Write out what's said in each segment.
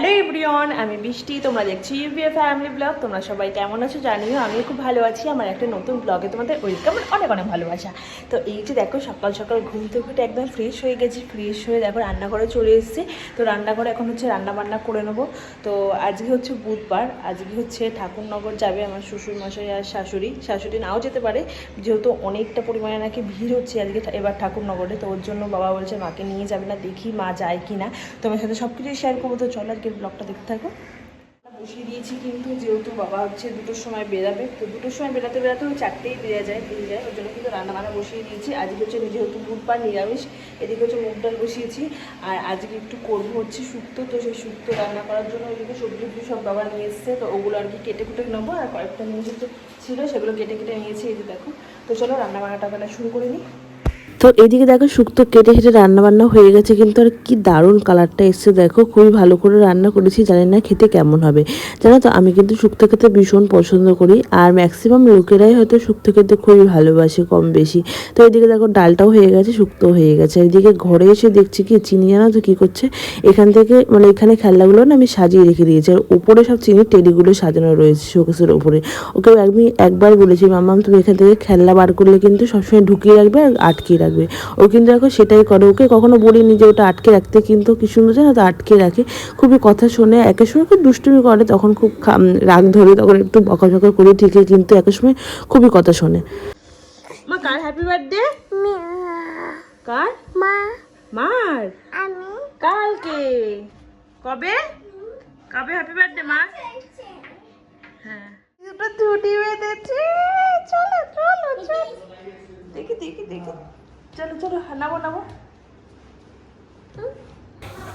Hello everyone আমি বৃষ্টি তোমরা দেখছি ইউবিএ ফ্যামিলি ব্লগ তোমরা সবাই কেমন আছো জানিও, আমিও খুব ভালো আছি, আমার একটা নতুন ব্লগে তোমাদের ওয়েলকাম অনেক অনেক ভালোবাসা। তো এই যে দেখো, সকাল সকাল ঘুম থেকে উঠে একদম ফ্রেশ হয়ে গেছি ফ্রেশ হয়ে দেখো রান্নাঘরে চলে এসেছি। তো রান্নাঘরে এখন হচ্ছে রান্না বান্না করে নেব। তো আজকে হচ্ছে বুধবার, আজকে হচ্ছে ঠাকুরনগর যাবে আমার শ্বশুর মশাই আর শাশুড়ি। শাশুড়ি নাও যেতে পারে, যেহেতু অনেকটা পরিমাণে নাকি ভিড় হচ্ছে আজকে এবার ঠাকুরনগরে। তো ওর জন্য বাবা বলছে, মাকে নিয়ে যাবে না, দেখি মা যায় কি না তোমার সাথে সব কিছুই শেয়ার করব। তো চলো আজকে ব্লগটা দেখতে থাকো। বসিয়ে দিয়েছি কিন্তু যেহেতু বাবা হচ্ছে দুটোর সময় বেরাবে, তো দুটোর সময় বেরাতে বেরাতে ওই চারটেই বেরিয়ে যায় বেরিয়ে যায়। ওই জন্য কিন্তু রান্না বান্না বসিয়ে দিয়েছি। আজকে হচ্ছে যেহেতু বুধবার নিরামিষ, এদিকে হচ্ছে মুগ ডাল বসিয়েছি। আর আজকে একটু করব হচ্ছে শুক্তো, তো সেই শুক্তো রান্না করার জন্য ওইদিকে সবজি টবজি সব বাবা নিয়ে এসছে, তো ওগুলো আর কি কেটে কুটে নেব। আর কয়েকটা নিয়ে ছিল, সেগুলো কেটে কেটে নিয়েছি, এই যে দেখো। তো চলো রান্না বান্নাটা বেলা শুরু করে নিই। তো এদিকে দেখো শুক্তো কেটে কেটে রান্না বান্না হয়ে গেছে, কিন্তু আর কি দারুণ কালারটা এসছে। দেখো, খুবই ভালো করে রান্না করেছি, জানি না খেতে কেমন হবে। জানো তো, আমি কিন্তু শুক্তো খেতে ভীষণ পছন্দ করি, আর ম্যাক্সিমাম লোকেরাই হয়তো শুক্তো খেতে খুবই ভালোবাসে কম বেশি। তো এদিকে দেখো ডালটাও হয়ে গেছে শুক্তো হয়ে গেছে। এদিকে ঘরে এসে দেখছি কি, চিনি জানো তো কী করছে? এখান থেকে মানে এখানে খেলনাগুলো না আমি সাজিয়ে রেখে দিয়েছি, আর উপরে সব চিনির টেডিগুলো সাজানো রয়েছে শোকেসের উপরে। ওকে আমি একবার বলেছি মামাম তুমি এখান থেকে খেলনা বার করলে কিন্তু সবসময় ঢুকিয়ে রাখবে আর আটকিয়ে রাখবে। ও কিন্তু এখন সেটাই করে। ওকে কখনো বলিনি যে ওটা আটকে রাখতে কিন্তু কি সুন্দর জানো তো আটকে রাখে। খুবই কথা শোনে। একের সময় খুব দুষ্টুমি করে তখন খুব রাগ ধরে তখন একটু বকা বকাঝকা করি ঠিকই কিন্তু একের সময় খুবই কথা শোনে। মা কার হ্যাপি বার্থডে কার? মা। মার? আমি। কালকে। কবে? কবে হ্যাপি বার্থডে মা? হ্যাঁ। দুটো ছুটি বেঁধেছে। চলো চলো চলো। দেখি দেখি দেখি। ଚାଲୁ ଚାଲୁ ନେବ ନେବ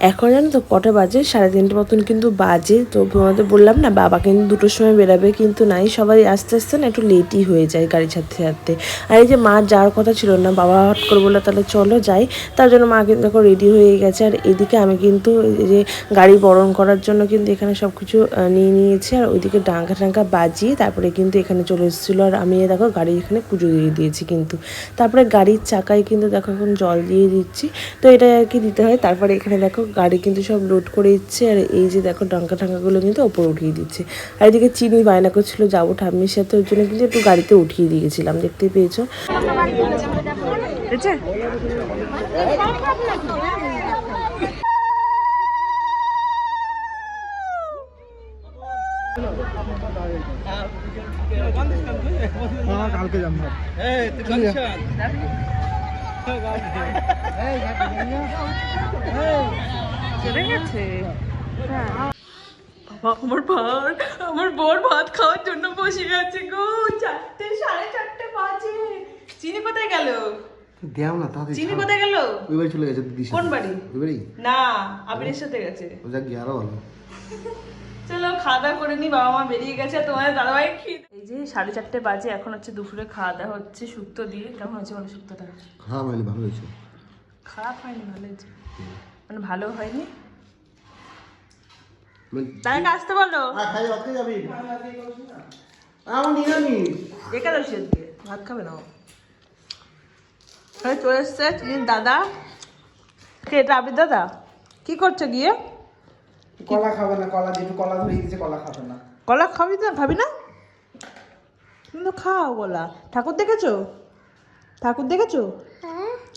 এখন জানো তো কটা বাজে? সাড়ে তিনটে মতন কিন্তু বাজে। তো তোমাদের বললাম না, বাবা কিন্তু দুটোর সময় বেরাবে কিন্তু নাই। সবাই আস্তে আস্তে না একটু লেটই হয়ে যায় গাড়ি ছাড়তে ছাড়তে। আর এই যে মা যাওয়ার কথা ছিল না, বাবা হট করে বলল, তাহলে চলো যাই। তার জন্য মা কিন্তু এখন রেডি হয়ে গেছে। আর এদিকে আমি কিন্তু এই যে গাড়ি বরণ করার জন্য কিন্তু এখানে সব কিছু নিয়ে নিয়েছি। আর ওইদিকে ডাঙ্কা টাঙ্কা বাজিয়ে তারপরে কিন্তু এখানে চলে এসেছিল। আর আমি দেখো গাড়ি এখানে পুজো দিয়ে দিয়েছি কিন্তু। তারপরে গাড়ির চাকায় কিন্তু দেখো এখন জল দিয়ে দিচ্ছি। তো এটা আর কি দিতে হয়। তারপরে এখানে দেখো গাড়ি কিন্তু সব লোড করে দিচ্ছে আর এই যে দেখো ডাঙ্কা টাঙ্কাগুলো কিন্তু ওপরে উঠিয়ে দিচ্ছে। আর এদিকে চিনি বায়না করছিল যাব ঠাম্মির সাথে ওই জন্য কিন্তু একটু গাড়িতে উঠিয়ে দিয়েছিলাম দেখতেই পেয়েছ। হ্যাঁ কালকে যাব। চলে গেছে আমার বর ভাত খাওয়ার জন্য বসে গেছে গো। চারটে, সাড়ে চারটে বাজে। চিনি কোথায় গেল? দেও না তাতে চিনি কোথায় গেল? ওই বাড়ি চলে গেছে দিদি কোন বাড়ি? ওই বাড়ি না আবিরের সাথে গেছে। ও যা গিয়ে আরও ভালো। চলো খাওয়া দাওয়া করে নি বাবা মা বেরিয়ে গেছে তোমার দাদাভাই খেয়ে এই যে সাড়ে চারটে বাজে এখন হচ্ছে দুপুরে খাওয়া দাওয়া হচ্ছে শুক্তো দিয়ে। কেমন হচ্ছে বলো শুক্তোটা খারাপ হয়নি ভালো হয়েছে। খারাপ হয়নি ভালো হয়েছে। মানে ভালো হয়নি? মানে আসতে বলো। আ, খাই অত যাবি? আমার নিরামিষ। একাদশী ভাত খাবে না চলে এসছে চিনির দাদা। কে এটা আবির দাদা? কি করছ গিয়ে? কলা খাবে না কলা দিবি কলা ধরিয়ে দিয়েছে কলা খাবে না। কলা খাবি না খাবি না? কিন্তু খাও কলা। ঠাকুর দেখেছ? ঠাকুর দেখেছ?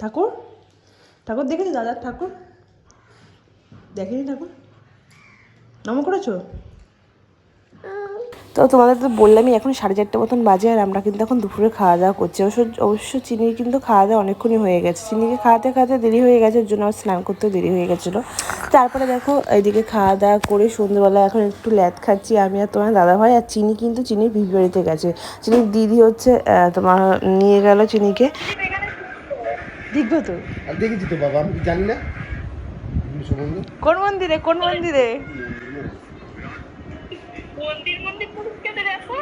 ঠাকুর? ঠাকুর দেখেছ দাদার ঠাকুর? দেখেনি ঠাকুর? নম করেছ? তো তোমাদের তো বললামই এখন সাড়ে চারটে মতন বাজে আর আমরা কিন্তু এখন দুপুরে খাওয়া দাওয়া করছি। অবশ্য অবশ্য চিনির কিন্তু খাওয়া দাওয়া অনেকক্ষণই হয়ে গেছে। চিনিকে খাওয়াতে খাওয়াতে দেরি হয়ে গেছে ওর জন্য আমার স্নান করতে দেরি হয়ে গেছিল। তারপরে দেখো এইদিকে খাওয়া দাওয়া করে সন্ধ্যেবেলা এখন একটু ল্যাদ খাচ্ছি আমি আর তোমার দাদা ভাই আর চিনি কিন্তু চিনির বিবি বাড়িতে গেছে। চিনির দিদি হচ্ছে তোমার নিয়ে গেল চিনিকে। দেখবে তো। দেখেছি তো বাবা আমি জানি না। কোন মন্দিরে কোন মন্দিরে? মন্দির মন্দির কেটে দেখো।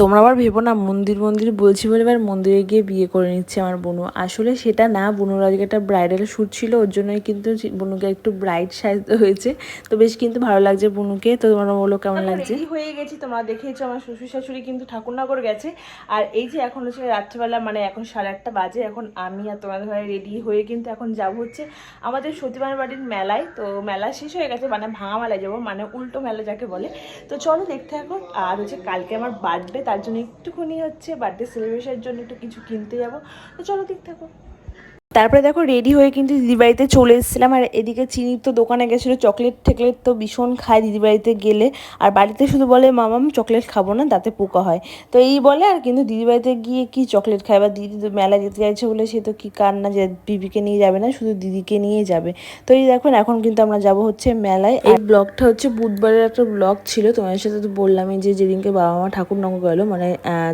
তোমরা আবার ভেবো না মন্দির মন্দির বলছি বলে এবার মন্দিরে গিয়ে বিয়ে করে নিচ্ছে আমার বোনু। আসলে সেটা না বোনুর আজকে একটা ব্রাইডাল শ্যুট ছিল ওর জন্যই কিন্তু বোনুকে একটু ব্রাইড সাজতে হয়েছে। তো বেশ কিন্তু ভালো লাগছে বোনুকে। তো তোমরা বলো কেমন লাগছে? হয়ে গেছি তোমরা দেখেছ আমার শ্বশুর শাশুড়ি কিন্তু ঠাকুরনগর গেছে। আর এই যে এখন হচ্ছে রাত্রিবেলা মানে এখন সাড়ে আটটা বাজে এখন আমি আর তোমাদের ঘরে রেডি হয়ে কিন্তু এখন যাব হচ্ছে আমাদের সতীমার বাড়ির মেলায়। তো মেলা শেষ হয়ে গেছে মানে ভাঙা মেলায় যাব মানে উল্টো মেলা যাকে বলে। তো চলো দেখতে এখন আর হচ্ছে কালকে আমার বার্থডে তার জন্য একটুখানি হচ্ছে বার্থডে সেলিব্রেশনের জন্য একটু কিছু কিনতে যাব। তো চলো ঠিক থাকো। তারপরে দেখো রেডি হয়ে কিন্তু দিদিবাড়িতে চলে এসেছিলাম। আর এদিকে চিনির তো দোকানে গেছিল চকলেট ঠেকলেট তো ভীষণ খায় দিদিবাড়িতে গেলে। আর বাড়িতে শুধু বলে মামাম চকলেট খাব না, তাতে পোকা হয়। তো এই বলে আর কিন্তু দিদিবাড়িতে গিয়ে কি চকলেট খায় বা দিদি তো মেলায় যেতে চাইছে বলে সে তো কী কার না যে বিবিকে নিয়ে যাবে না, শুধু দিদিকে নিয়ে যাবে। তো এই দেখুন, এখন কিন্তু আমরা যাব হচ্ছে মেলায়। এই ব্লগটা হচ্ছে বুধবারের একটা ব্লগ ছিল, তোমাদের সাথে তো বললামই যে যেদিনকে বাবা মা ঠাকুরনগর গেলো মানে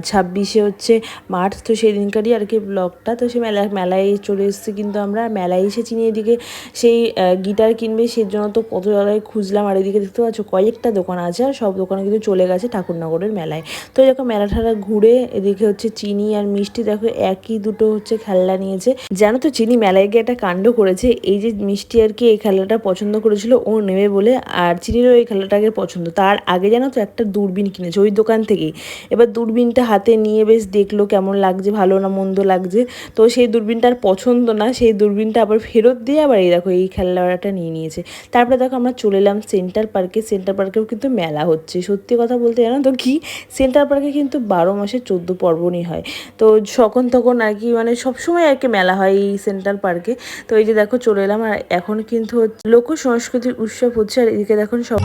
ছাব্বিশে হচ্ছে মার্চ, তো সেই দিনকারই আর কি ব্লগটা। তো সে মেলা, মেলায় চলে এসেছি, কিন্তু আমরা মেলায় এসেছি নিয়ে এদিকে সেই গিটার কিনবে সেই জন্য তো কত জায়গায় খুঁজলাম। আর এদিকে দেখতে পাচ্ছ কয়েকটা দোকান আছে, আর সব দোকানে কিন্তু চলে গেছে ঠাকুরনগরের মেলায়। তো দেখো মেলা ঠালা ঘুরে এদিকে হচ্ছে চিনি আর মিষ্টি, দেখো একই দুটো হচ্ছে খেলনা নিয়েছে। জানো তো চিনি মেলায় গিয়ে একটা কাণ্ড করেছে, এই যে মিষ্টি আর কি এই খেলাটা পছন্দ করেছিল, ও নেবে বলে, আর চিনিরও এই খেলাটাকে পছন্দ। তার আগে জানো তো একটা দূরবীন কিনেছে ওই দোকান থেকেই। এবার দূরবীনটা হাতে নিয়ে বেশ দেখল কেমন লাগছে, ভালো না মন্দ লাগছে। তো সেই দূরবীনটার পছন্দ না, সেই দূরবীনটা আবার ফেরত দিয়ে আবার এই দেখো, এই খেলনাটা নিয়ে নিয়েছে। তারপরে দেখো আমরা চলে এলাম সেন্টার পার্কে সেন্টার পার্কেও কিন্তু মেলা হচ্ছে। সত্যি কথা বলতে জানো তো কি? সেন্টার পার্কে কিন্তু বারো মাসে চোদ্দ পর্বণই হয়। তো যখন তখন আর কি মানে সবসময় আর কি মেলা হয় এই সেন্ট্রাল পার্কে তো এই যে দেখো চলে এলাম আর এখন কিন্তু লোক সংস্কৃতির উৎসব হচ্ছে আর এদিকে দেখুন সব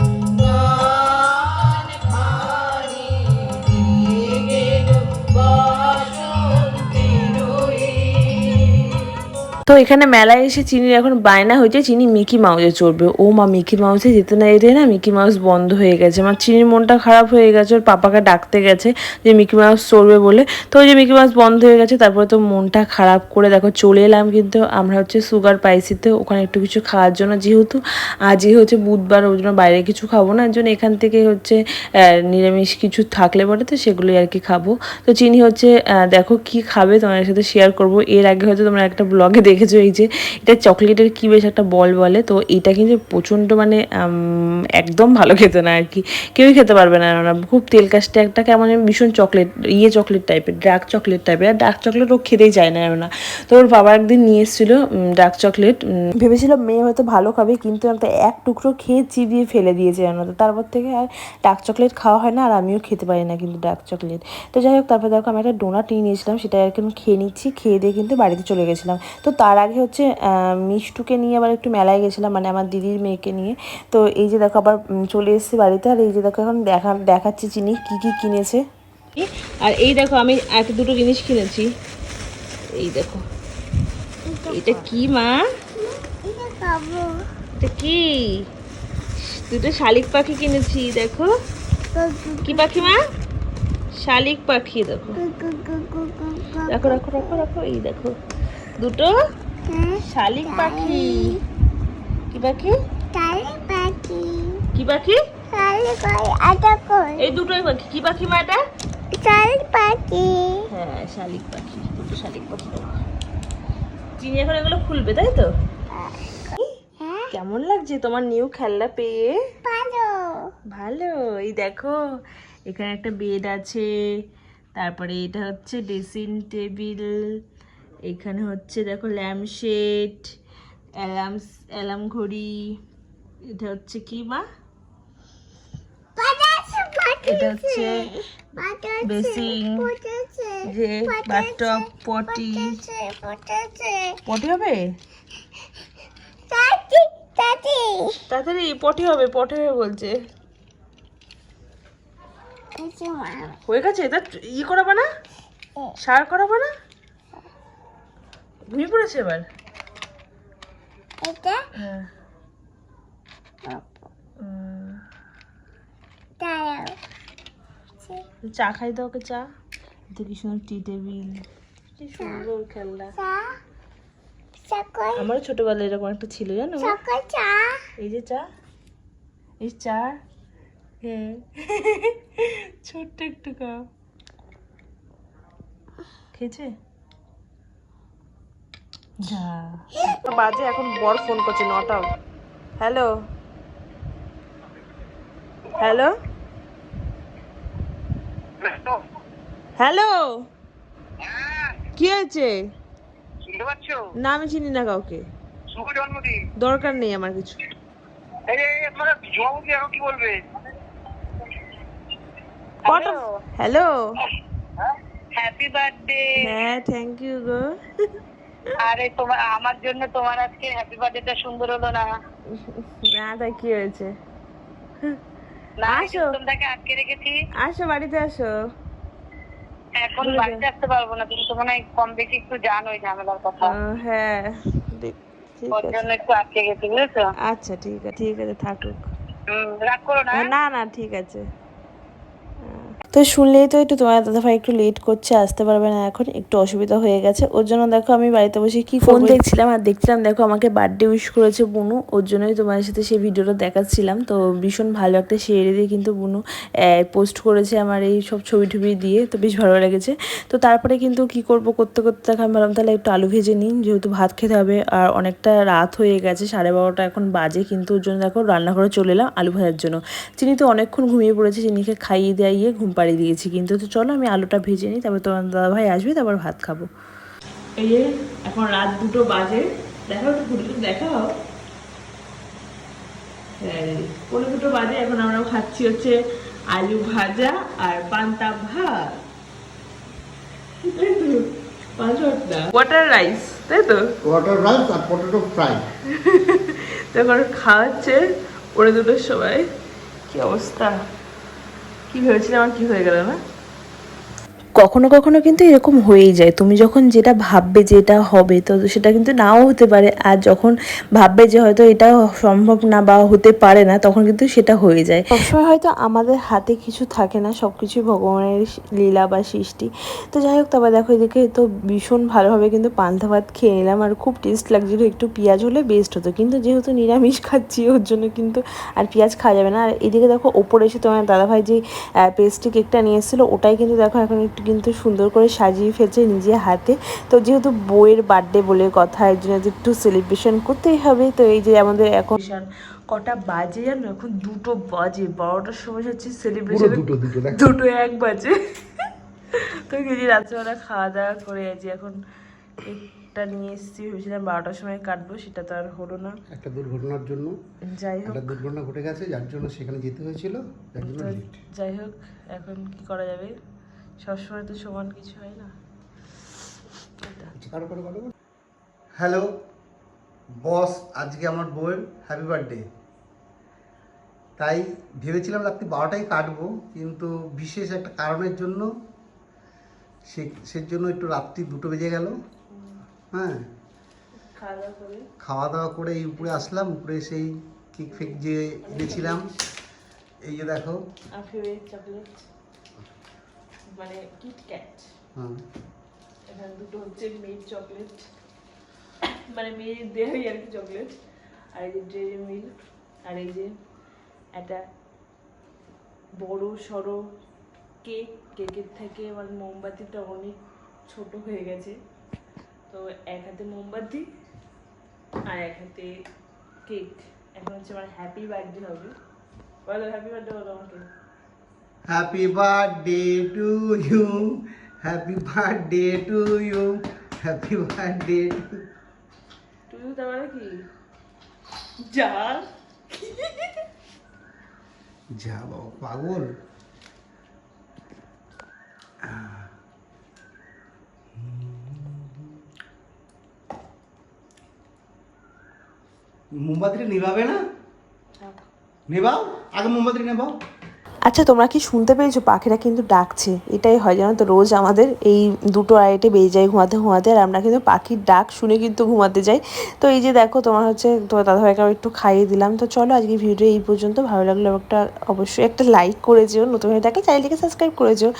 তো এখানে মেলায় এসে চিনির এখন বায়না হয়েছে, চিনি মিকি মাউসে চড়বে। ও মা, মিকি মাউসে যেতে না যেতে না মিকি মাউস বন্ধ হয়ে গেছে। আমার চিনির মনটা খারাপ হয়ে গেছে, ওর পাপাকে ডাকতে গেছে যে মিকি মাউস চড়বে বলে। তো ওই যে মিকি মাউস বন্ধ হয়ে গেছে, তারপরে তো মনটা খারাপ করে দেখো চলে এলাম কিন্তু আমরা হচ্ছে সুগার পাইসিতে, ওখানে একটু কিছু খাওয়ার জন্য যেহেতু আজই হচ্ছে বুধবার ওই জন্য বাইরে কিছু খাব না জন্য এখান থেকে হচ্ছে নিরামিষ কিছু থাকলে পরে তো সেগুলোই আর কি খাব। তো চিনি হচ্ছে দেখো কি খাবে তোমাদের সাথে শেয়ার করব। এর আগে হয়তো তোমরা একটা ব্লগে দেখেছ এই যে এটা চকলেটের কী বেশ একটা বল বলে, তো এটা কিন্তু প্রচণ্ড মানে একদম ভালো খেতে না আর কি। কেউই খেতে পারবে না না খুব তেল কাশটা একটা কেমন ভীষণ চকলেট ইয়ে চকলেট টাইপের ডার্ক চকলেট টাইপের আর ডার্ক চকলেট ও খেতেই চায় না না তো ওর বাবা একদিন নিয়ে এসেছিল ডার্ক চকলেট ভেবেছিলাম মেয়ে হয়তো ভালো খাবে, কিন্তু একটা এক টুকরো খেয়ে চিবিয়ে ফেলে দিয়েছে জানো তো তারপর থেকে আর ডার্ক চকলেট খাওয়া হয় না, আর আমিও খেতে পারি না কিন্তু ডার্ক চকলেট তো যাই হোক, তারপর দেখো আমি একটা ডোনাট নিয়ে নিয়েছিলাম সেটা আর কি খেয়ে নিচ্ছি, খেয়ে দিয়ে কিন্তু বাড়িতে চলে গেছিলাম। তো তার আগে হচ্ছে মিষ্টুকে নিয়ে আবার একটু মেলায় গেছিলাম মানে আমার দিদির মেয়েকে নিয়ে। তো এই যে দেখো আবার চলে এসেছি বাড়িতে আর এই যে দেখো এখন দেখা দেখাচ্ছি চিনি কি কি কিনেছে। আর এই দেখো আমি এক দুটো জিনিস কিনেছি। এই দেখো। এটা কি মা? এটা কি? দুটো শালিক পাখি কিনেছি দেখো। কি পাখি মা? শালিক পাখি দেখো। রাখো রাখো রাখো রাখো এই দেখো। দুটো? শালিক পাখি। কি পাখি? কি পাখি? এই দুটোই পাখি। কি পাখি মা এটা? হ্যাঁ শালিক পাখি। দুটো শালিক পাখি। চিনি এখন এগুলো খুলবে তাই তো? কেমন লাগছে তোমার নিউ খেলনা পেয়ে? ভালো। ভালো। এই দেখো এখানে একটা বেড আছে তারপরে এটা হচ্ছে ড্রেসিং টেবিল এখানে হচ্ছে দেখো ল্যাম্পশেড অ্যালার্ম অ্যালার্ম ঘড়ি এটা হচ্ছে কি মা? এটা হচ্ছে বেসিং যে বাথটব পটি পটি হবে? তাড়াতাড়ি পটি হবে পটি হবে বলছে। হয়ে গেছে? এটা ই করাবে না? সার করাবে না? ঘুমিয়ে পড়েছে এবার? হ্যাঁ। উম, চা খাই দাও ওকে চা। এটা কি সুন্দর টি টেবিল। কি সুন্দর খেলনা। আমারও ছোটবেলায় এরকম একটা ছিল জানো? মা? এই যে চা। এই চা। হ্যাঁ। ছোট্ট একটু কাপ খেয়েছে? বাজে এখন বর ফোন করছে নটা হ্যালো? হ্যালো? হ্যালো? কি হয়েছে? না আমি চিনি না কাউকে। দরকার নেই আমার কিছু। হ্যালো? হ্যাপি বার্থডে হ্যাঁ থ্যাংক ইউ গো। আরে তোমার আমার জন্য তোমার আজকে হ্যাপি বার্থডেটা সুন্দর হলো না। না তাই কি হয়েছে? আসো। তোমাকে আটকে রেখেছি। আসো বাড়িতে আসো। এখন বাড়িতে আসতে পারব না তুমি তো মনে হয় কম বেশি একটু জানো ওই ঝামেলার কথা। হ্যাঁ। ওর জন্য একটু আটকে গেছি বুঝেছ? আচ্ছা ঠিক আছে ঠিক আছে থাকুক। রাগ করো না। না না ঠিক আছে। তো শুনলেই তো একটু তোমার দাদা ভাই একটু লেট করছে আসতে পারবে না এখন একটু অসুবিধা হয়ে গেছে। ওর জন্য দেখো আমি বাড়িতে বসে কি ফোন দেখছিলাম আর দেখছিলাম দেখো আমাকে বার্থডে উইশ করেছে বুনু ওর জন্যই তোমাদের সাথে সেই ভিডিওটা দেখাচ্ছিলাম। তো ভীষণ ভালো একটা শেয়ারে দিয়ে কিন্তু বুনু পোস্ট করেছে আমার এই সব ছবি টবি দিয়ে তো বেশ ভালো লেগেছে। তো তারপরে কিন্তু কি করব করতে করতে দেখো আমি ভাবলাম তাহলে একটু আলু ভেজে নিই যেহেতু ভাত খেতে হবে। আর অনেকটা রাত হয়ে গেছে সাড়ে বারোটা এখন বাজে কিন্তু ওর জন্য দেখো রান্নাঘরে চলে এলাম আলু ভাজার জন্য। চিনি তো অনেকক্ষণ ঘুমিয়ে পড়েছে চিনিকে খাইয়ে দিয়ে ঘুম পাড়িয়ে দিয়েছি। কিন্তু তো চলো আমি আলুটা ভেজে নিই তারপর তোমার দাদা ভাই আসবে তারপর ভাত খাব। এই যে এখন রাত দুটো বাজে। দেখাও একটু ঘুরে দেখাও। পনেরো দুটো বাজে এখন আমরা খাচ্ছি হচ্ছে আলু ভাজা আর পান্তা ভাত। ওয়াটার রাইস তাই তো? ওয়াটার রাইস আর পটেটো ফ্রাই তখন খাওয়াচ্ছে ওরে দুটোর সময়। কি অবস্থা? কি ভেবেছিলাম আমার কি হয়ে গেল না কখনো কখনো কিন্তু এরকম হয়েই যায়। তুমি যখন যেটা ভাববে যে এটা হবে, তো সেটা কিন্তু নাও হতে পারে। আর যখন ভাববে যে হয়তো এটা সম্ভব না বা হতে পারে না, তখন কিন্তু সেটা হয়ে যায়। সবসময় হয়তো আমাদের হাতে কিছু থাকে না সব কিছুই ভগবানের লীলা বা সৃষ্টি। তো যাই হোক, তারপর দেখো এদিকে তো ভীষণ ভালোভাবে কিন্তু পান্তা ভাত খেয়ে নিলাম। আর খুব টেস্ট লাগছিল, একটু পেঁয়াজ হলে বেস্ট হতো। কিন্তু যেহেতু নিরামিষ খাচ্ছি, ওর জন্য কিন্তু আর পেঁয়াজ খাওয়া যাবে না। আর এদিকে দেখো, ওপরে এসে তোমার দাদাভাই যে পেস্ট্রি কেকটা নিয়ে এসেছিল, ওটাই কিন্তু দেখো এখন একটু কিন্তু সুন্দর করে সাজিয়ে ফেলছে নিজের হাতে। তো যেহেতু বইয়ের বার্থডে বলে কথা এর জন্য একটু সেলিব্রেশন করতেই হবে। তো এই যে আমাদের এখন কটা বাজে জানো? এখন দুটো বাজে বারোটার সময় হচ্ছে সেলিব্রেশন দুটো এক বাজে। তো গেছি রাত্রেবেলা খাওয়া দাওয়া করে আছি এখন একটা নিয়ে এসেছি ভেবেছিলাম বারোটার সময় কাটবো সেটা তো আর হলো না। একটা দুর্ঘটনার জন্য। যাই হোক। একটা দুর্ঘটনা ঘটে গেছে যার জন্য সেখানে যেতে হয়েছিল। যাই হোক এখন কি করা যাবে? সবসময় তো সমান কিছু হয় না। হ্যালো বস আজকে আমার বউয়ের হ্যাপি বার্থডে তাই ভেবেছিলাম রাত্রি বারোটায় কাটবো কিন্তু বিশেষ একটা কারণের জন্য সে জন্য একটু রাত্রি দুটো বেজে গেল। হ্যাঁ। খাওয়া দাওয়া করে? খাওয়া দাওয়া করে এই উপরে আসলাম উপরে সেই কেক ফেক যে এনেছিলাম। এই যে দেখো। চকলেট মানে কিটক্যাট এখানে দুটো হচ্ছে মেড চকলেট মানে মেয়ের দেহই আর কি চকলেট আর এই যে ডেরি মিল্ক আর এই যে একটা বড় সড়ো কেক কেকের থেকে আমার মোমবাতিটা অনেক ছোট হয়ে গেছে। তো এক হাতে মোমবাতি আর এক হাতে কেক এখন হচ্ছে আমার হ্যাপি বার্থডে হবে। বলো হ্যাপি বার্থডে বলো আমাকে। Happy birthday to you happy birthday to you happy birthday তার মানে কি? যা যা বাবা পাগল। মোমবাতিটা নেভাবে না? নেবাও আগে মোমবাতিটা নেবাও আচ্ছা তোমরা কি শুনতে পেয়েছ? পাখিরা কিন্তু ডাকছে। এটাই হয়, জানো তো? রোজ আমাদের এই দুটো আড়াইটে বেজে যায় ঘুমাতে ঘুমাতে, আর আমরা কিন্তু পাখির ডাক শুনে কিন্তু ঘুমাতে যাই। তো এই যে দেখো, তোমার হচ্ছে তোমার দাদাভাইকে একটু খাইয়ে দিলাম। তো চলো আজকে ভিডিও এই পর্যন্ত। ভালো লাগল একটা, অবশ্যই একটা লাইক করে যেও। নতুন হয়ে থাকে চাইলে সাবস্ক্রাইব করে যেও।